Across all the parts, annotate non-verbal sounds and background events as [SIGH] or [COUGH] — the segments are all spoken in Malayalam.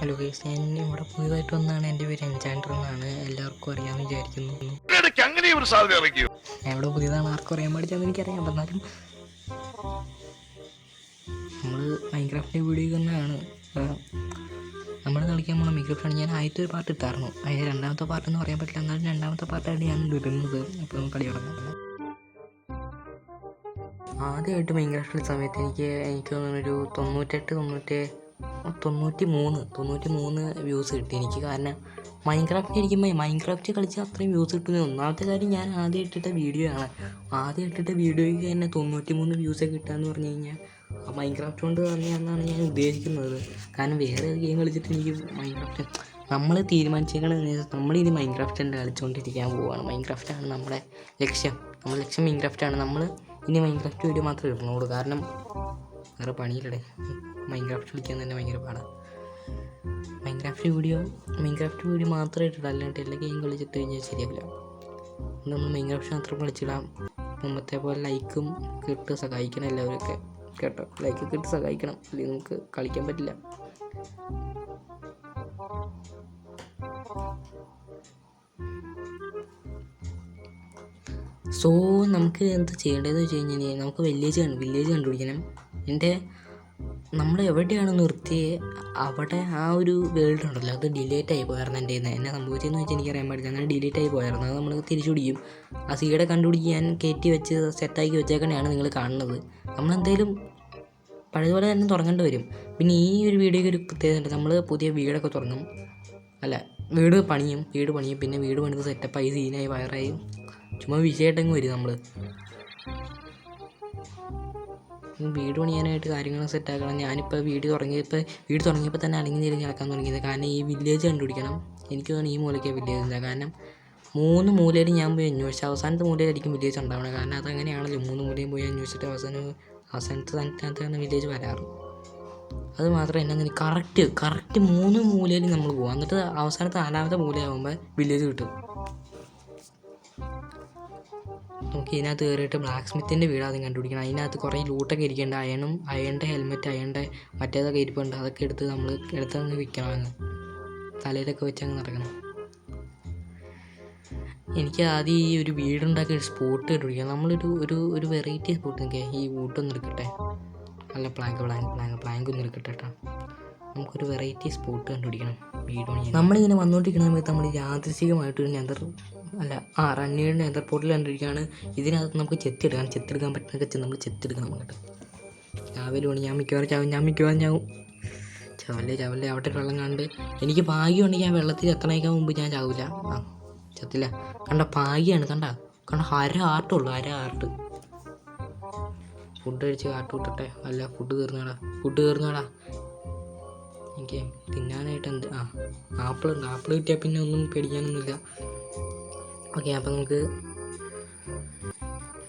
ഹലോ ഗൈസ് ഞാൻ ഇവിടെ പുതിയതായിട്ട് വന്നതാണ് എന്റെ പേര് എൻചാൻഡർ എന്നാണ്. എല്ലാവർക്കും അറിയാമെന്ന് വിചാരിക്കുന്നു. അങ്ങനെ ഒരു സാധ്യത ഞാൻ ഇവിടെ പുതിയതാണ് ആർക്കും അറിയാൻ പാടിച്ചെന്ന് എനിക്കറിയാം. അറിയാൻ എന്നാലും നമ്മൾ മൈക്രാഫ്റ്റിന്റെ വീഡിയോ തന്നെയാണ്. നമ്മൾ കളിക്കാൻ പോകുന്ന മൈക്രോഫോൺ ഞാൻ ആദ്യത്തെ ഒരു പാർട്ട് ഇട്ടായിരുന്നു. അതിന് രണ്ടാമത്തെ പാർട്ട് എന്ന് പറയാൻ പറ്റില്ല. എന്നാലും രണ്ടാമത്തെ പാർട്ടായിട്ട് ഞാൻ ഇടുന്നത് അപ്പോൾ നമുക്ക് കളി തുടങ്ങാം. ആദ്യമായിട്ട് കളിച്ച സമയത്ത് എനിക്ക് എനിക്ക് തോന്നുന്നൊരു ഒരു തൊണ്ണൂറ്റെട്ട് തൊണ്ണൂറ്റി തൊണ്ണൂറ്റി മൂന്ന് തൊണ്ണൂറ്റി മൂന്ന് വ്യൂസ് കിട്ടി. എനിക്ക് കാരണം മൈൻക്രാഫ്റ്റ് ഇരിക്കുമ്പോൾ മൈൻക്രാഫ്റ്റ് കളിച്ചാൽ അത്രയും വ്യൂസ് കിട്ടുന്നത് ഒന്നാമത്തെ കാര്യം ഞാൻ ആദ്യം ഇട്ടിട്ട വീഡിയോ ആണ്. ആദ്യം ഇട്ടിട്ട വീഡിയോയ്ക്ക് തന്നെ തൊണ്ണൂറ്റി മൂന്ന് വ്യൂസ് കിട്ടാന്ന് പറഞ്ഞു കഴിഞ്ഞാൽ ആ മൈൻക്രാഫ്റ്റ് കൊണ്ട് തന്നെയാണെന്നാണ് ഞാൻ ഉദ്ദേശിക്കുന്നത്. കാരണം വേറെ ഗെയിം കളിച്ചിട്ട് എനിക്ക് മൈൻക്രാഫ്റ്റ് നമ്മൾ തീരുമാനിച്ചേക്കണത് നമ്മളിനി മൈൻക്രാഫ്റ്റ് തന്നെ കളിച്ചുകൊണ്ടിരിക്കാൻ പോവുകയാണ് മൈൻക്രാഫ്റ്റാണ് നമ്മുടെ ലക്ഷ്യം. നമ്മുടെ ലക്ഷ്യം മൈൻക്രാഫ്റ്റാണ് നമ്മൾ ഇനി മൈൻക്രാഫ്റ്റ് വീഡിയോ മാത്രമേ ഇടുന്നുള്ളൂ കാരണം വേറെ പണിയില്ലടേ. മൈൻക്രാഫ്റ്റ് കളിക്കാൻ തന്നെ ഭയങ്കര പാടാണ് മൈൻക്രാഫ്റ്റ് വീഡിയോ മൈൻക്രാഫ്റ്റ് വീഡിയോ മാത്രമേ ഇട്ടിട്ട് അല്ലാണ്ട് എല്ലാ ഗെയിം കളിച്ചിട്ട് കഴിഞ്ഞാൽ ശരിയാവില്ല. നമ്മൾ മൈൻക്രാഫ്റ്റ് മാത്രം കളിച്ചിടാം. മുമ്പത്തെ പോലെ ലൈക്കും കിട്ട് സഹായിക്കണം എല്ലാവരൊക്കെ കേട്ടോ? ലൈക്ക് കിട്ട് സഹായിക്കണം. അല്ലെങ്കിൽ നമുക്ക് കളിക്കാൻ പറ്റില്ല. സോ നമുക്ക് എന്ത് ചെയ്യേണ്ടതെന്ന് വെച്ച് കഴിഞ്ഞാൽ നമുക്ക് വില്ലേജ് കണ്ട് വില്ലേജ് കണ്ടുപിടിക്കണം. എന്റെ നമ്മൾ എവിടെയാണ് നിർത്തിയത് അവിടെ ആ ഒരു വേൾഡ് ഉണ്ടല്ലോ അത് ഡിലേറ്റ് ആയി പോയായിരുന്നു എന്റെ എന്നെ സംഭവിച്ചതെന്ന് വെച്ചാൽ എനിക്കറിയാൻ പാടില്ല അങ്ങനെ ഡിലേറ്റ് ആയി പോയായിരുന്നു അത് നമ്മൾ തിരിച്ചു പിടിക്കും ആ സീടെ കണ്ടുപിടിക്കാൻ കയറ്റി വെച്ച് സെറ്റാക്കി വെച്ചേക്കണെയാണ് നിങ്ങൾ കാണുന്നത്. നമ്മളെന്തെങ്കിലും പഴയതുപോലെ തന്നെ തുടങ്ങേണ്ടി വരും. പിന്നെ ഈ ഒരു വീഡിയോയ്ക്ക് ഒരു പ്രത്യേകത ഉണ്ട്. നമ്മൾ പുതിയ വീടൊക്കെ തുടങ്ങും. അല്ല വീട് പണിയും വീട് പണിയും പിന്നെ വീട് പണിത് സെറ്റപ്പായി സീനായി വയറായി ചുമ്മാ വിഷയമായിട്ടങ്ങ് വരും നമ്മൾ വീട് പണിയാനായിട്ട് കാര്യങ്ങൾ സെറ്റാക്കണം ഞാനിപ്പോൾ വീട് തുടങ്ങിയപ്പോൾ വീട് തുടങ്ങിയപ്പോൾ തന്നെ അടങ്ങി തിരിഞ്ഞ് നടക്കാൻ തുടങ്ങിയത്. കാരണം ഈ വില്ലേജ് കണ്ടുപിടിക്കണം. എനിക്ക് തോന്നുന്നു ഈ മൂലയ്ക്ക് വില്ലേജ് ഇല്ല കാരണം മൂന്ന് മൂലയിൽ ഞാൻ പോയി അന്വേഷിച്ചു. അവസാനത്തെ മൂലയിലായിരിക്കും വില്ലേജ് ഉണ്ടാവണം കാരണം അതങ്ങനെയാണല്ലോ. മൂന്ന് മൂലയും പോയി അന്വേഷിച്ചിട്ട് അവസാനം അവസാനത്തെ സ്ഥാനത്താണ് വില്ലേജ് വരാറ്. അത് മാത്രമേ എന്നെ കറക്റ്റ് കറക്റ്റ് മൂന്ന് മൂലയിൽ നമ്മൾ പോകും എന്നിട്ട് അവസാനത്തെ നാലാമത്തെ മൂലയാകുമ്പോൾ വില്ലേജ് കിട്ടും. നമുക്ക് ഇതിനകത്ത് കയറിയിട്ട് ബ്ലാക്ക് സ്മിത്തിന്റെ വീട് ആദ്യം കണ്ടുപിടിക്കണം. അതിനകത്ത് കുറേ ലൂട്ടൊക്കെ ഇരിക്കേണ്ട. അയണും അയണിന്റെ ഹെൽമെറ്റ് അയണിന്റെ മറ്റേതൊക്കെ ഇരിപ്പുണ്ട്. അതൊക്കെ എടുത്ത് നമ്മൾ എടുത്തങ്ങ് വിൽക്കണം അങ്ങ് തലയിലൊക്കെ വെച്ച് അങ്ങ് നടക്കണം. എനിക്ക് ആദ്യം ഈ ഒരു വീടുണ്ടാക്കിയ ഒരു സ്പോട്ട് കണ്ടുപിടിക്കണം. നമ്മളൊരു ഒരു ഒരു വെറൈറ്റി സ്പോട്ട് നിൽക്കുക ഈ വൂട്ടൊന്നും എടുക്കട്ടെ. അല്ല പ്ലാങ്ക് പ്ലാങ്ക് പ്ലാങ്ക് പ്ലാങ്ക് ഒന്നും എടുക്കട്ടെ കേട്ടോ നമുക്കൊരു വെറൈറ്റി സ്പോട്ട് കണ്ടുപിടിക്കണം. വീട് നമ്മളിങ്ങനെ വന്നുകൊണ്ടിരിക്കുന്ന സമയത്ത് നമ്മൾ യാദൃശികമായിട്ടൊരു നെതർ അല്ല ആ റണ്ണിയുടെ നെതർ പോർട്ടിൽ കണ്ടിരിക്കുകയാണ്. ഇതിനകത്ത് നമുക്ക് ചെത്തിയെടുക്കാം ചെത്തിയെടുക്കാൻ പറ്റുന്നൊക്കെ നമ്മൾ ചെത്തിയെടുക്കണം അങ്ങോട്ട്. രാവിലെ വേണം ഞാൻ മിക്കവാറും ചാവും. ഞാൻ മിക്കവാറും ചാവും. ചവല്ലേ ചവല്ലേ. അവിടെ വെള്ളം കണ്ട് എനിക്ക് ഭാഗ്യമുണ്ടെങ്കിൽ ഞാൻ വെള്ളത്തിൽ എത്തണേക്കാൻ മുമ്പ് ഞാൻ ചാവില്ല. ആ ചത്തില്ല. കണ്ട ഭാഗ്യമാണ് കണ്ട കണ്ട അര ആർട്ടുള്ളൂ അര ആർട്ട് ഫുഡ് കഴിച്ച് കാട്ട് വിട്ടട്ടെ അല്ല ഫുഡ് കയറുന്നാടാ ഫുഡ് കയറുന്നാടാ എനിക്ക് തിന്നാനായിട്ട് എന്ത് ആ ആപ്പിൾ ഉണ്ട് ആപ്പിൾ കിട്ടിയാൽ പിന്നെ ഒന്നും പേടിക്കാനൊന്നുമില്ല. ഓക്കെ അപ്പം നമുക്ക്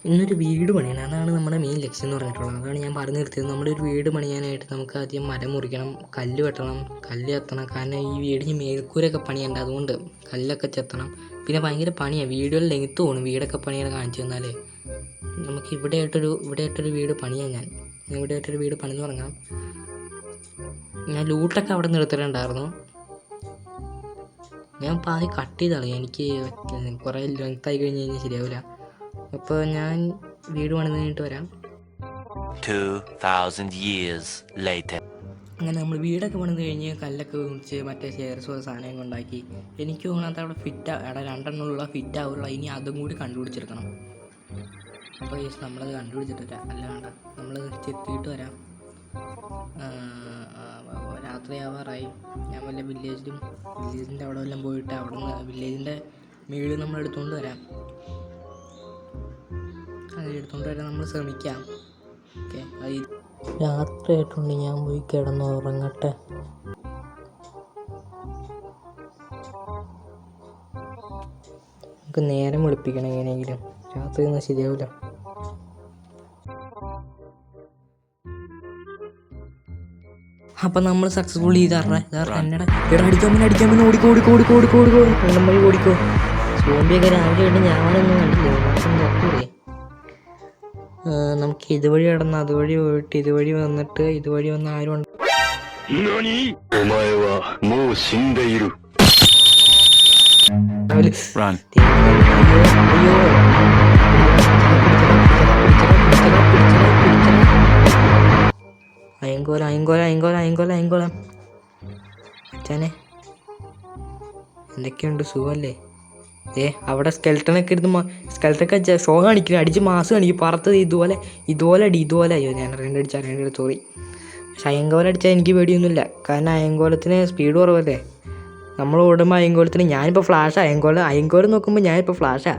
ഇന്നൊരു വീട് പണിയണം. അതാണ് നമ്മുടെ മെയിൻ ലക്ഷ്യം എന്ന് പറഞ്ഞിട്ടുള്ളത്. അതാണ് ഞാൻ പറഞ്ഞു നിർത്തിയത് നമ്മുടെ ഒരു വീട് പണിയാനായിട്ട് നമുക്ക് ആദ്യം മരം മുറിക്കണം കല്ല് വെട്ടണം കല്ല് എത്തണം. കാരണം ഈ വീടിന് മേൽക്കൂരൊക്കെ പണിയേണ്ട. അതുകൊണ്ട് കല്ലൊക്കെ ചെത്തണം. പിന്നെ ഭയങ്കര പണിയാണ് വീടുകൾ ലെങ്ത്ത് പോകണം വീടൊക്കെ പണിയാണ് കാണിച്ചു തന്നാലേ. നമുക്ക് ഇവിടെ ആയിട്ടൊരു ഇവിടെ ആയിട്ടൊരു വീട് പണിയാൻ ഞാൻ. ഇവിടെ ആയിട്ടൊരു വീട് പണിന്ന് തുടങ്ങാം ഞാൻ ലൂട്ടൊക്കെ അവിടെ നിർത്തിയിട്ടുണ്ടായിരുന്നു ഞാൻ പാതി കട്ട് ചെയ്താണ് എനിക്ക് കുറേ ലെങ്ത് ആയി കഴിഞ്ഞ് കഴിഞ്ഞാൽ ശരിയാവില്ല അപ്പോൾ ഞാൻ വീട് പണിത് കഴിഞ്ഞിട്ട് വരാം. 2,000 years later. അങ്ങനെ നമ്മൾ വീടൊക്കെ പണിത് കഴിഞ്ഞ് കല്ലൊക്കെ കുടിച്ച് മറ്റേ ഷെയർസ് സാധനങ്ങൾ ഉണ്ടാക്കി. എനിക്ക് തോന്നാത്ത അവിടെ ഫിറ്റ് അവിടെ രണ്ടെണ്ണമുള്ള ഫിറ്റ് ആവുള്ള. ഇനി അതും കൂടി കണ്ടുപിടിച്ചെടുക്കണം. അപ്പോൾ നമ്മൾ നമ്മളത് കണ്ടുപിടിച്ചിട്ട് വരാം അല്ല വേണ്ട നമ്മൾ ചെത്തിയിട്ട് വരാം. രാത്രി ആവാറായി. ഞാൻ വല്ല വില്ലേജിലും വില്ലേജിന്റെ അവിടെ വല്ലതും പോയിട്ട് അവിടെ നിന്ന് വില്ലേജിന്റെ മേളിൽ നമ്മൾ എടുത്തുകൊണ്ട് വരാം. അത് എടുത്തുകൊണ്ട് വരാൻ നമ്മൾ ശ്രമിക്കാം. ഓക്കെ അത് രാത്രിയായിട്ടുണ്ട് ഞാൻ പോയി കിടന്ന് ഉറങ്ങട്ടെ. നമുക്ക് നേരം വെളുപ്പിക്കണം എങ്ങനെയെങ്കിലും. രാത്രി ഒന്നും ശരിയാവില്ല. അപ്പൊ നമ്മൾ സക്സസ്ഫുൾ ഓടിക്കോ ഞാനൊന്നും നമുക്ക് ഇതുവഴി കടന്ന് അതുവഴി പോയിട്ട് ഇതുവഴി വന്നിട്ട് ഇതുവഴി വന്ന ആരും ഉണ്ട്. അയ്യോ. അയങ്കോല അയങ്കോല അയങ്കോല അയങ്കോല അയങ്കോല. അച്ഛനെ എന്തൊക്കെയുണ്ട് സുഖമല്ലേ ഏ അവിടെ സ്കെൽട്ടനൊക്കെ എടുത്ത് സ്കെൽട്ടനൊക്കെ ഷോ കാണിക്കണം അടിച്ച് മാസ് കാണിക്കും പറത്തത് ഇതുപോലെ ഇതുപോലെ അടി ഇതുപോലെ. അയ്യോ ഞാൻ രണ്ട് അടിച്ച രണ്ട് സോറി പക്ഷെ അയങ്കോല അടിച്ചാൽ എനിക്ക് പേടിയൊന്നുമില്ല. കാരണം അയങ്കോലത്തിന് സ്പീഡ് കുറവല്ലേ? നമ്മൾ ഓടുമ്പോൾ അയങ്കോലത്തിന് ഞാനിപ്പോൾ ഫ്ലാഷാണ് അയങ്കോല അയങ്കോലം നോക്കുമ്പോൾ ഞാനിപ്പോൾ ഫ്ലാഷാ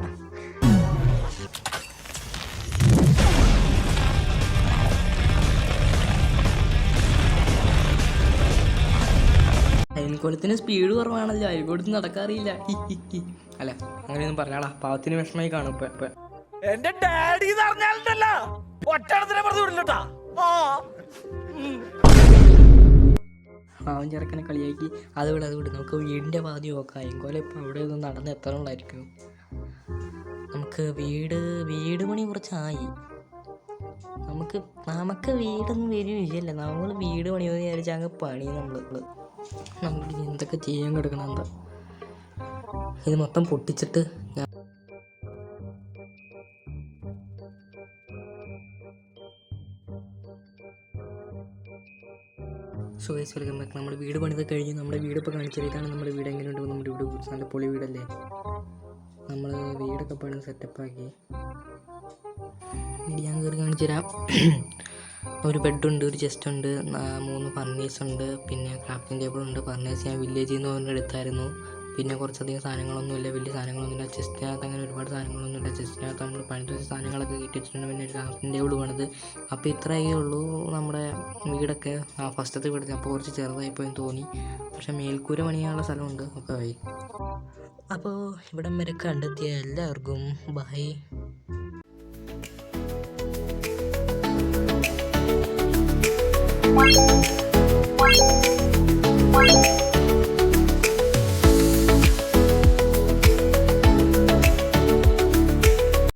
അയൽക്കോലത്തിന് സ്പീഡ് കുറവാണല്ലോ അയൽക്കുളത്ത് നടക്കാറില്ല. [LAUGHS] അല്ല അങ്ങനെയൊന്നും പറഞ്ഞാടാ പാവത്തിന് വിഷമമായി കാണും ഇപ്പൊ ഇപ്പൊ. എന്റെ ഡാഡി എന്ന് പറഞ്ഞാലുണ്ടല്ലോ ഒറ്റടത്തിനെ പറഞ്ഞു വിടില്ലട്ടാ. ആ. പാവം ചെറുക്കനെ കളിയാക്കി. അത് വിടെ അത് വിട്. നമുക്ക് വീടിന്റെ പാതി നോക്കാം. അയൽക്കോല ഇപ്പം അവിടെ ഒന്ന് നടന്ന് എത്തണുള്ളായിരിക്കും നമുക്ക് വീട് വീട് പണി കുറച്ചായി. നമുക്ക് നമുക്ക് വീടൊന്നും വരികയില്ല നമ്മൾ വീട് പണിയെന്ന് വിചാരിച്ചാൽ അങ്ങ് പണി നമ്മൾ നമുക്ക് ഇനി എന്തൊക്കെ ചെയ്യാൻ കിടക്കണം എന്താ ഇത് മൊത്തം പൊട്ടിച്ചിട്ട് ഞാൻ സോ വെൽക്കം ബാക്ക് നമ്മുടെ വീട് പണിത് കഴിഞ്ഞ് നമ്മുടെ വീട് ഇപ്പോൾ കാണിച്ചത് ഇതാണ് നമ്മുടെ വീട് എങ്ങനെ ഉണ്ടോ നമ്മുടെ വീട് നല്ല പൊളി വീടല്ലേ? നമ്മൾ വീടൊക്കെ പണി സെറ്റപ്പാക്കി വീട് ഞാൻ കയറി കാണിച്ചു തരാം ഒരു ബെഡുണ്ട് ഒരു ചെസ്റ്റ് ഉണ്ട് മൂന്ന് ഫർണീസ് ഉണ്ട് പിന്നെ ക്രാഫ്റ്റിംഗ് ടേബിൾ ഉണ്ട് ഫർണീസ് ഞാൻ വില്ലേജിൽ നിന്ന് പറഞ്ഞ എടുത്തായിരുന്നു പിന്നെ കുറച്ചധികം സാധനങ്ങളൊന്നുമില്ല. വലിയ സാധനങ്ങളൊന്നുമില്ല. ചെസ്റ്റിനകത്ത് അങ്ങനെ ഒരുപാട് സാധനങ്ങളൊന്നുമില്ല. ചെസ്റ്റിനകത്ത് നമ്മൾ പണിത് വെച്ച സാധനങ്ങളൊക്കെ കിട്ടിയിട്ടുണ്ട്. പിന്നെ ഒരു ക്രാഫ്റ്റിംഗ് ടേബിൾ പണിത്. അപ്പോൾ ഇത്രയേ ഉള്ളൂ നമ്മുടെ വീടൊക്കെ. ആ ഫസ്റ്റത്തെ വീട് അപ്പോൾ കുറച്ച് ചെറുതായിപ്പോയി തോന്നി. പക്ഷേ മേൽക്കൂര പണിയാനുള്ള സ്ഥലമുണ്ട്. ഒക്കെ ആയി അപ്പോൾ ഇവിടം വരെ കണ്ടെത്തിയ എല്ലാവർക്കും ബൈ.